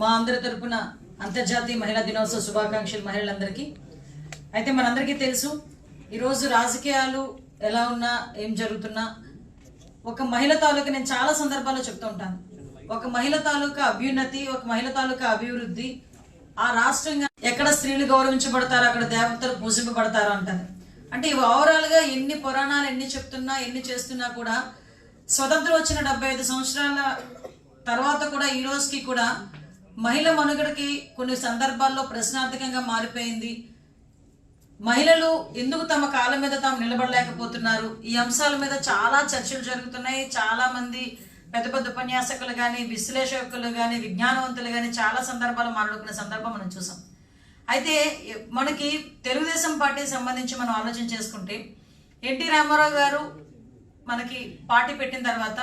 మా అందరి తరపున అంతర్జాతీయ మహిళా దినోత్సవ శుభాకాంక్షలు మహిళలందరికీ. అయితే మనందరికీ తెలుసు ఈరోజు రాజకీయాలు ఎలా ఉన్నా ఏం జరుగుతున్నా ఒక మహిళ తాలూకా నేను చాలా సందర్భాల్లో చెప్తూ ఉంటాను. ఒక మహిళ తాలూకా అభ్యున్నతి ఒక మహిళ తాలూకా అభివృద్ధి ఆ రాష్ట్రంగా ఎక్కడ స్త్రీలు గౌరవించబడతారో అక్కడ దేవతలు పూజింపబడతారో అంటారు అంటే ఇవి ఓవరాల్గా ఎన్ని పురాణాలు ఎన్ని చెప్తున్నా ఎన్ని చేస్తున్నా కూడా స్వతంత్రం వచ్చిన డెబ్బై ఐదు సంవత్సరాల తర్వాత కూడా ఈ రోజుకి కూడా మహిళ మనుగడకి కొన్ని సందర్భాల్లో ప్రశ్నార్థకంగా మారిపోయింది. మహిళలు ఎందుకు తమ కాలం మీద తాము నిలబడలేకపోతున్నారు? ఈ అంశాల మీద చాలా చర్చలు జరుగుతున్నాయి. చాలా మంది పెద్ద పెద్ద ఉపన్యాసకులు కానీ విశ్లేషకులు కానీ విజ్ఞానవంతులు కానీ చాలా సందర్భాలు మాట్లాడుకునే సందర్భం మనం చూసాం. అయితే మనకి తెలుగుదేశం పార్టీ సంబంధించి మనం ఆలోచన చేసుకుంటే ఎన్టీ రామారావు గారు మనకి పార్టీ పెట్టిన తర్వాత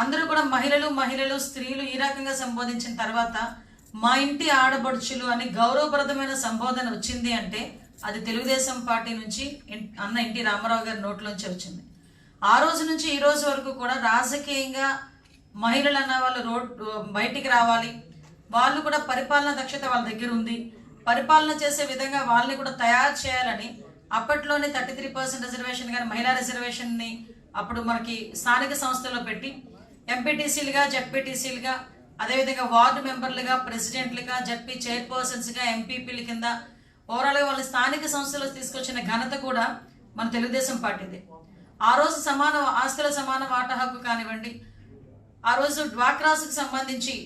అందరూ కూడా మహిళలు మహిళలు స్త్రీలు ఈ రకంగా సంబోధించిన తర్వాత మా ఇంటి ఆడబడుచులు అని గౌరవప్రదమైన సంబోధన వచ్చింది అంటే అది తెలుగుదేశం పార్టీ నుంచి అన్న ఎన్టీ రామారావు గారి నోట్లోంచి వచ్చింది. ఆ రోజు నుంచి ఈ రోజు వరకు కూడా రాజకీయంగా మహిళలు అన్న వాళ్ళు రోడ్ బయటికి రావాలి. వాళ్ళు కూడా పరిపాలన దక్షత వాళ్ళ దగ్గర ఉంది. పరిపాలన చేసే విధంగా వాళ్ళని కూడా తయారు చేయాలని అప్పట్లోనే థర్టీ త్రీ పర్సెంట్ రిజర్వేషన్ కానీ మహిళా రిజర్వేషన్ని అప్పుడు మనకి స్థానిక సంస్థల్లో పెట్టి ఎంపీటీసీలుగా జడ్పీటీసీలుగా అదేవిధంగా వార్డు మెంబర్లుగా ప్రెసిడెంట్లుగా జడ్పీ చైర్పర్సన్స్గా ఎంపీపీల కింద ఓవరాల్గా వాళ్ళ స్థానిక సంస్థలు తీసుకొచ్చిన ఘనత కూడా మన తెలుగుదేశం పార్టీది. ఆ రోజు సమాన ఆస్తుల సమాన వాటా హక్కు కానివ్వండి ఆ రోజు డ్వాక్రాస్కి సంబంధించి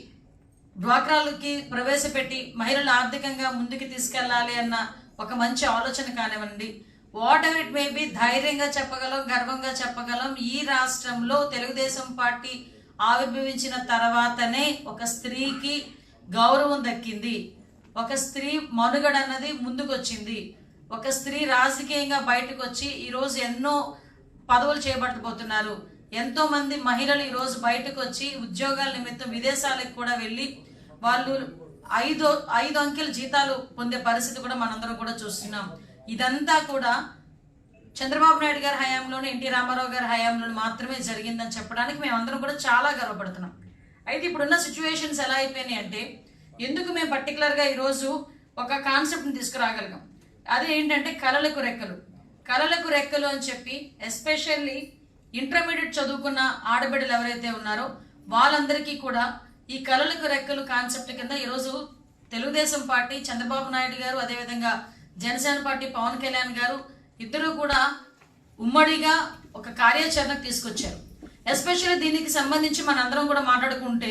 డ్వాక్రాలకి ప్రవేశపెట్టి మహిళలు ఆర్థికంగా ముందుకు తీసుకెళ్ళాలి అన్న ఒక మంచి ఆలోచన కానివ్వండి whatever it may be ధైర్యంగా చెప్పగలం గర్వంగా చెప్పగలం ఈ రాష్ట్రంలో తెలుగుదేశం పార్టీ ఆవిర్భవించిన తర్వాతనే ఒక స్త్రీకి గౌరవం దక్కింది. ఒక స్త్రీ మనుగడ అన్నది ముందుకొచ్చింది. ఒక స్త్రీ రాజకీయంగా బయటకు వచ్చి ఈరోజు ఎన్నో పదవులు చేపట్టబోతున్నారు. ఎంతోమంది మహిళలు ఈరోజు బయటకు వచ్చి ఉద్యోగాల నిమిత్తం విదేశాలకు కూడా వెళ్ళి వాళ్ళు ఐదు ఐదు అంకెల జీతాలు పొందే పరిస్థితి కూడా మనందరం కూడా చూస్తున్నాం. ఇదంతా కూడా చంద్రబాబు నాయుడు గారి హయాంలోనే ఎన్టీ రామారావు గారి హయాంలో మాత్రమే జరిగిందని చెప్పడానికి మేమందరం కూడా చాలా గర్వపడుతున్నాం. అయితే ఇప్పుడున్న సిచ్యువేషన్స్ ఎలా అయిపోయినాయి అంటే ఎందుకు మేము పర్టికులర్గా ఈరోజు ఒక కాన్సెప్ట్ని తీసుకురాగలిగాం? అది ఏంటంటే కళలకు రెక్కలు. కళలకు రెక్కలు అని చెప్పి ఎస్పెషల్లీ ఇంటర్మీడియట్ చదువుకున్న ఆడబిడ్డలు ఎవరైతే ఉన్నారో వాళ్ళందరికీ కూడా ఈ కళలకు రెక్కలు కాన్సెప్ట్ కింద ఈరోజు తెలుగుదేశం పార్టీ చంద్రబాబు నాయుడు గారు అదేవిధంగా జనసేన పార్టీ పవన్ కళ్యాణ్ గారు ఇద్దరు కూడా ఉమ్మడిగా ఒక కార్యాచరణకు తీసుకొచ్చారు. ఎస్పెషల్లీ దీనికి సంబంధించి మనందరం కూడా మాట్లాడుకుంటే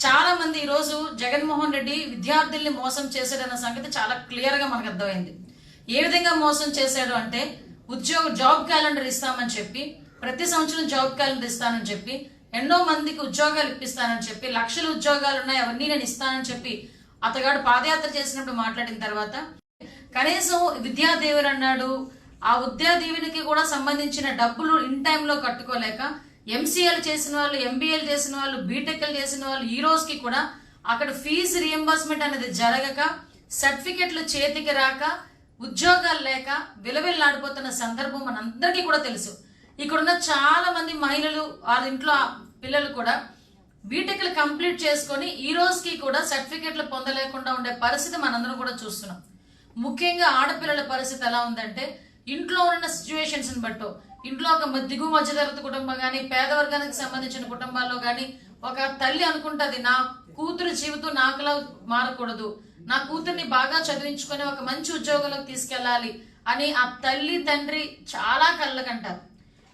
చాలా మంది ఈరోజు జగన్మోహన్ రెడ్డి విద్యార్థుల్ని మోసం చేశాడన్న సంగతి చాలా క్లియర్గా మనకు అర్థమైంది. ఏ విధంగా మోసం చేశాడు అంటే ఉద్యోగ జాబ్ క్యాలెండర్ ఇస్తామని చెప్పి ప్రతి సంవత్సరం జాబ్ క్యాలెండర్ ఇస్తానని చెప్పి ఎన్నో మందికి ఉద్యోగాలు ఇప్పిస్తానని చెప్పి లక్షల ఉద్యోగాలు ఉన్నాయి అవన్నీ నేను ఇస్తానని చెప్పి అతగాడు పాదయాత్ర చేసినప్పుడు మాట్లాడిన తర్వాత కనీసం విద్యాదేవుడు అన్నాడు ఆ విద్యా కూడా సంబంధించిన డబ్బులు ఇన్ టైంలో కట్టుకోలేక ఎంసీఏలు చేసిన వాళ్ళు ఎంబీఏలు చేసిన వాళ్ళు బీటెక్లు చేసిన వాళ్ళు ఈ రోజుకి కూడా అక్కడ ఫీజు రియంబర్స్మెంట్ అనేది జరగక సర్టిఫికెట్లు చేతికి రాక ఉద్యోగాలు లేక విలవిల్లాడిపోతున్న సందర్భం మనందరికీ కూడా తెలుసు. ఇక్కడున్న చాలా మంది మహిళలు వాళ్ళ ఇంట్లో ఆ పిల్లలు కూడా బీటెక్లు కంప్లీట్ చేసుకొని ఈ రోజుకి కూడా సర్టిఫికెట్లు పొందలేకుండా ఉండే పరిస్థితి మనందరం కూడా చూస్తున్నాం. ముఖ్యంగా ఆడపిల్లల పరిస్థితి ఎలా ఉందంటే ఇంట్లో ఉన్న సిచ్యువేషన్స్ బట్టో ఇంట్లో ఒక మ- దిగువ మధ్యతరగతి కుటుంబం కానీ పేదవర్గానికి సంబంధించిన కుటుంబాల్లో కానీ ఒక తల్లి అనుకుంటది నా కూతురు జీవితం నాకులా మారకూడదు నా కూతుర్ని బాగా చదివించుకొని ఒక మంచి ఉద్యోగంలోకి తీసుకెళ్ళాలి అని ఆ తల్లి తండ్రి చాలా కళ్ళకంటారు.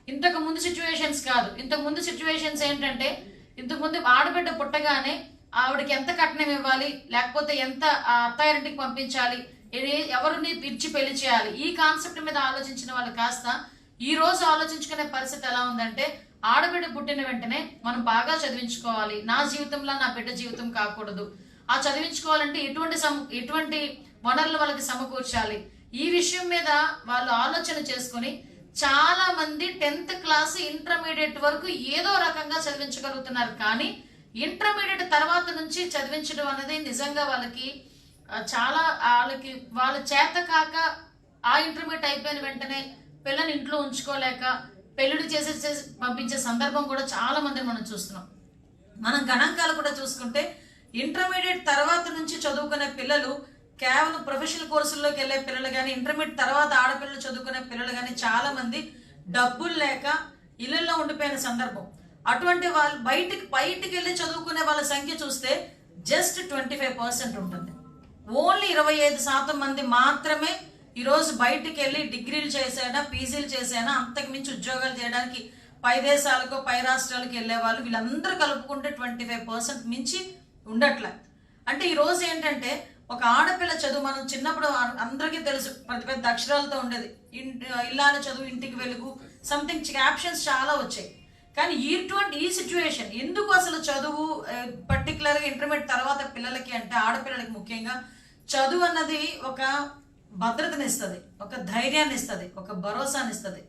ఇంతకు ముందు సిచ్యువేషన్స్ కాదు. ఇంతకు ముందు సిచ్యువేషన్స్ ఏంటంటే ఇంతకు ముందు ఆడబిడ్డ పుట్టగానే ఆవిడకి ఎంత కట్నం ఇవ్వాలి లేకపోతే ఎంత ఆ అత్తారింటికి పంపించాలి ఇది ఎవరిని పిలిచి పెళ్ళి చేయాలి? ఈ కాన్సెప్ట్ మీద ఆలోచించిన వాళ్ళు కాస్త ఈ రోజు ఆలోచించుకునే పరిస్థితి ఎలా ఉందంటే ఆడబిడ్డ పుట్టిన వెంటనే మనం బాగా చదివించుకోవాలి. నా జీవితంలో నా బిడ్డ జీవితం కాకూడదు. ఆ చదివించుకోవాలంటే ఎటువంటి సమ ఎటువంటి వనరులు వాళ్ళకి సమకూర్చాలి. ఈ విషయం మీద వాళ్ళు ఆలోచన చేసుకొని చాలా మంది టెన్త్ క్లాస్ ఇంటర్మీడియట్ వరకు ఏదో రకంగా చదివించగలుగుతున్నారు. కానీ ఇంటర్మీడియట్ తర్వాత నుంచి చదివించడం అనేది నిజంగా వాళ్ళకి చాలా వాళ్ళకి వాళ్ళ చేత కాక ఆ ఇంటర్మీడియట్ అయిపోయిన వెంటనే పిల్లని ఇంట్లో ఉంచుకోలేక పెళ్ళిడి చేసే చేసి పంపించే సందర్భం కూడా చాలా మంది మనం చూస్తున్నాం. మనం గణాంకాలు కూడా చూసుకుంటే ఇంటర్మీడియట్ తర్వాత నుంచి చదువుకునే పిల్లలు కేవలం ప్రొఫెషనల్ కోర్సుల్లోకి వెళ్ళే పిల్లలు కానీ ఇంటర్మీడియట్ తర్వాత ఆడపిల్లలు చదువుకునే పిల్లలు కానీ చాలా మంది డబ్బులు లేక ఇళ్ళలో ఉండిపోయిన సందర్భం. అటువంటి వాళ్ళు బయటికి బయటికి వెళ్ళి చదువుకునే వాళ్ళ సంఖ్య చూస్తే జస్ట్ ట్వంటీ ఫైవ్ పర్సెంట్ ఉంటుంది. ఓన్లీ ఇరవై ఐదు శాతం మంది మాత్రమే ఈరోజు బయటికి వెళ్ళి డిగ్రీలు చేసేనా పీజీలు చేసేనా అంతకు మించి ఉద్యోగాలు చేయడానికి పై దేశాలకు పై రాష్ట్రాలకు వెళ్ళే వాళ్ళు వీళ్ళందరూ కలుపుకుంటే ట్వంటీ ఫైవ్ పర్సెంట్ మించి ఉండట్లే. అంటే ఈరోజు ఏంటంటే ఒక ఆడపిల్ల చదువు మనం చిన్నప్పుడు అందరికీ తెలుసు పెద్ద పెద్ద అక్షరాలతో ఉండేది. ఇంటి ఇల్లాల చదువు ఇంటికి వెలుగు సంథింగ్ క్యాప్షన్స్ చాలా వచ్చాయి. కానీ ఇటువంటి ఈ సిచ్యువేషన్ ఎందుకు అసలు చదువు పర్టికులర్గా ఇంటర్మీడియట్ తర్వాత పిల్లలకి అంటే ఆడపిల్లలకి ముఖ్యంగా చదువు అన్నది ఒక భద్రతనిస్తుంది ఒక ధైర్యాన్ని ఇస్తుంది ఒక భరోసాని ఇస్తుంది